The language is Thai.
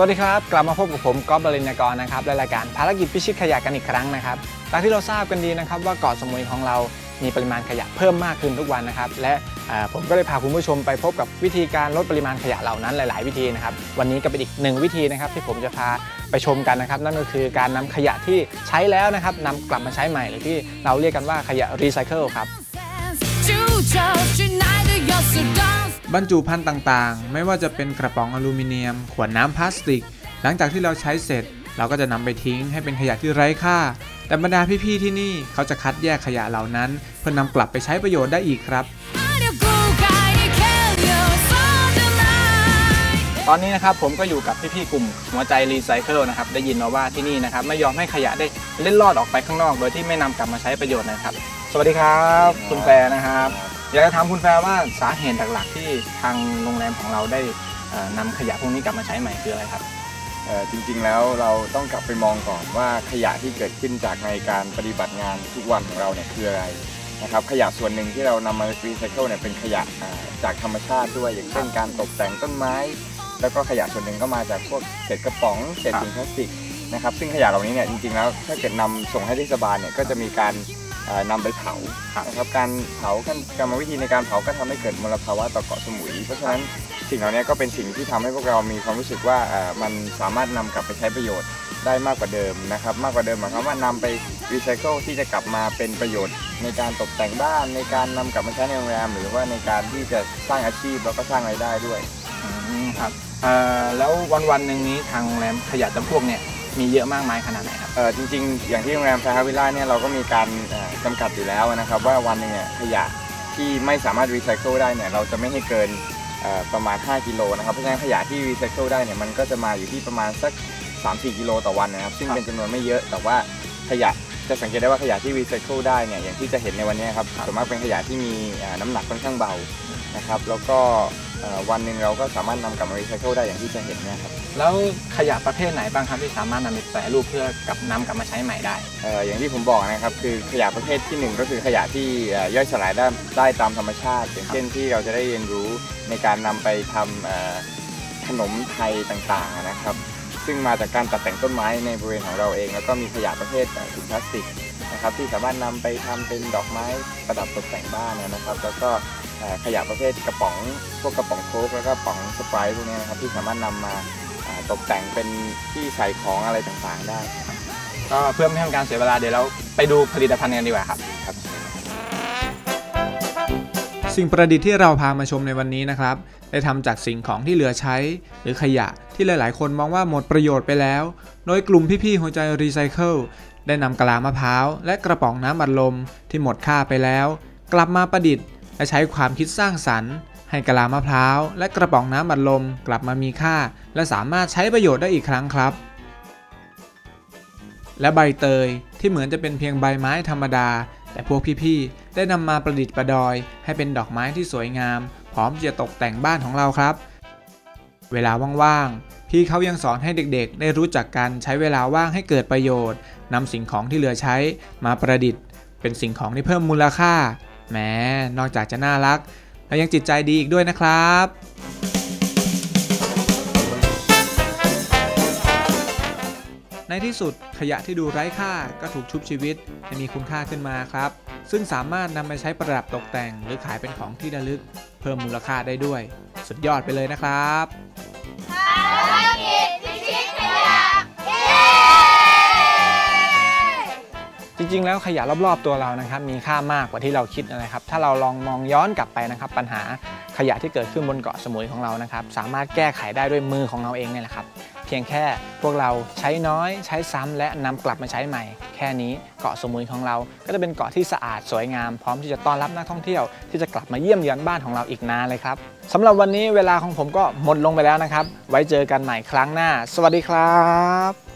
วัสดีครับ กลับมาพบกับผมก๊อฟบรินกรนะครับและรายการภารกิจพิชิตขยะกันอีกครั้งนะครับจากที่เราทราบกันดีนะครับว่าเกาะสมุยของเรามีปริมาณขยะเพิ่มมากขึ้นทุกวันนะครับ และผมก็ได้พาคุณผู้ชมไปพบกับวิธีการลดปริมาณขยะเหล่านั้นหลาย ๆ วิธีนะครับ วันนี้ก็เป็นอีกหนึ่งวิธีนะครับที่ผมจะพาไปชมกันนะครับ นั่นก็คือการนำขยะที่ใช้แล้วนะครับนำกลับมาใช้ใหม่หรือที่เราเรียกกันว่าขยะรีไซเคิลครับ บรรจุภัณฑ์ต่างๆ ไม่ว่าจะเป็นกระป๋องอลูมิเนียม ขวดน้ำพลาสติก หลังจากที่เราใช้เสร็จ เราก็จะนำไปทิ้งให้เป็นขยะที่ไร้ค่า แต่บรรดาพี่ๆที่นี่เขาจะคัดแยกขยะเหล่านั้น เพื่อนนำกลับไปใช้ประโยชน์ได้อีกครับ ตอนนี้นะครับผมก็อยู่กับพี่ๆกลุ่มหัวใจรีไซเคิลนะครับได้ยินมาว่าที่นี่นะครับไม่ยอมให้ขยะได้เล่นลอดออกไปข้างนอก โดยที่ไม่นำกลับมาใช้ประโยชน์นะครับ สวัสดีครับ คุณแปรนะครับ อยากจะถามคุณแฟร์ว่าสาเหตุหลักๆที่ทางโรงแรมของเราได้เอ่อนำขยะพวกนี้กลับมาใช้ใหม่คืออะไรครับจริงๆแล้วเราต้องกลับไปมองก่อนว่าขยะที่เกิดขึ้นจากในการปฏิบัติงานทุกวันของเราเนี่ยคืออะไรนะครับขยะส่วนหนึ่งที่เรานำมารีไซเคิลเนี่ยเป็นขยะจากธรรมชาติด้วยอย่างเช่นการตกแต่งต้นไม้ แล้วก็ขยะส่วนหนึ่งก็มาจากพวกเศษกระป๋องเศษถุงพลาสติกนะครับซึ่งขยะเหล่านี้เนี่ยจริงๆแล้วถ้าเกิดนำส่งให้เทศบาลเนี่ยก็จะมีการ นำไปเผานะครับการเผาขั้นกรรมวิธีในการเผาก็ทำให้เกิดมลภาวะต่อเกาะสมุย เพราะฉะนั้นสิ่งเหล่านี้ก็เป็นสิ่งที่ทำให้พวกเรามีความรู้สึกว่ามันสามารถนำกลับไปใช้ประโยชน์ได้มากกว่าเดิมนะครับ มากกว่าเดิมหมายความว่านำไปรีไซเคิลที่จะกลับมาเป็นประโยชน์ ในการตกแต่งบ้านในการนำกลับมาใช้ในโรงแรม หรือว่าในการที่จะสร้างอาชีพแล้วก็สร้างรายได้ด้วยครับแล้ววันวันหนึ่งนี้ทางโรงแรมขยะจำพวกเนี่ย มีเยอะมากมายขนาดไหนครับเอ่อจริง ๆ อย่างที่โรงแรมไซฮาวิลล่าเนี่ยเราก็มีการเอ่อจำกัดอยู่แล้วนะครับว่าวันหนึงเนี่ยขยะที่ไม่สามารถรีไซเคิลได้เนี่ยเราจะไม่ให้เกินเอ่อประมาณ 5 กิโลนะครับ เพราะฉะนั้นขยะที่รีไซเคิลได้เนี่ยมันก็จะมาอยู่ที่ประมาณสัก 3-4 กิโลต่อวันนะครับ ซึ่งครับเป็นจำนวนไม่เยอะ แต่ว่าขยะจะสังเกตได้ว่าขยะที่รีไซเคิลได้เนี่ยอย่างที่จะเห็นในวันนี้ครับส่วนมากเป็นขยะที่มีเอ่อน้ำหนักค่อนข้างเบานะครับ แล้วก็เอ่อวันหนึ่งเราก็สามารถนำกลับมารีไซเคิลได้อย่างที่จะเห็นเนี่ยครับ แล้วขยะประเภทไหนบ้างครับที่สามารถนำไปแปรรูปเพื่อกลับนำกลับมาใช้ใหม่ได้ เอ่ออย่างที่ผมบอกนะครับคือขยะประเภทที่หนึ่งก็คือขยะที่เอ่อย่อยสลายได้ได้ตามธรรมชาติ อย่างเช่นที่เราจะได้เรียนรู้ในการนำไปทำเอ่อขนมไทยต่างๆนะครับ ซึ่งมาจากการตัดแต่งต้นไม้ในบริเวณของเราเอง แล้วก็มีขยะประเภทเอ่อถุงพลาสติกนะครับที่สามารถนำไปทำเป็นดอกไม้ประดับตกแต่งบ้านนะครับ แล้วก็เอ่อขยะประเภทกระป๋องพวกกระป๋องโค้กแล้วก็กระป๋องสไปร์พวกนี้นะครับที่สามารถนำมาอ่า ตกแต่งเป็นที่ใส่ของอะไรต่างๆได้ ก็เพื่อไม่ให้เป็นการเสียเวลาเดี๋ยวเราไปดูผลิตภัณฑ์กันดีกว่าครับครับ สิ่งประดิษฐ์ที่เราพามาชมในวันนี้นะครับ ได้ทำจากสิ่งของที่เหลือใช้ หรือขยะที่หลายๆ คนมองว่าหมดประโยชน์ไปแล้ว โดยกลุ่มพี่ๆหัวใจรีไซเคิลได้นำกะลามะพร้าว และกระป๋องน้ำอัดลมที่หมดค่าไปแล้ว กลับมาประดิษฐ์และใช้ความคิดสร้างสรรค์ ให้กะลามะพร้าวและกระป๋องน้ำอัดลมกลับมามีค่า และสามารถใช้ประโยชน์ได้อีกครั้งครับ และใบเตยที่เหมือนจะเป็นเพียงใบไม้ธรรมดา แต่พวกพี่ๆ ได้นำมาประดิษฐ์ประดอย ให้เป็นดอกไม้ที่สวยงาม พร้อมจะตกแต่งบ้านของเราครับ เวลาว่างๆ พี่เขายังสอนให้เด็กๆ ได้รู้จักการใช้เวลาว่างให้เกิดประโยชน์นำสิ่งของที่เหลือใช้มาประดิษฐ์ เป็นสิ่งของที่เพิ่มมูลค่าแม้นอกจากจะน่ารัก และยังจิตใจดีอีกด้วยนะครับ ในที่สุดขยะที่ดูไร้ค่าก็ถูกชุบชีวิตให้มีคุณค่าขึ้นมาครับ ซึ่งสามารถนำไปใช้ประดับตกแต่ง หรือขายเป็นของที่ระลึก เพิ่มมูลค่าได้ด้วย สุดยอดไปเลยนะครับ ริง ๆ แล้วขยะรอบๆตัวเรานะครับมีค่ามากกว่าที่เราคิดนะครับ ถ้าเราลองมองย้อนกลับไปนะครับ ปัญหาขยะที่เกิดขึ้นบนเกาะสมุยของเรานะครับ สามารถแก้ไขได้ด้วยมือของเราเองเนี่ยแหละครับ เพียงแค่พวกเราใช้น้อยใช้ซ้ำและนำกลับมาใช้ใหม่ แค่นี้เกาะสมุยของเรา ก็จะเป็นเกาะที่สะอาดสวยงาม พร้อมที่จะต้อนรับนักท่องเที่ยวที่จะกลับมาเยี่ยมเยือนบ้านของเราอีกนานเลยครับสำหรับวันนี้เวลาของผมก็หมดลงไปแล้วนะครับ ไว้เจอกันใหม่ครั้งหน้า สวัสดีครับ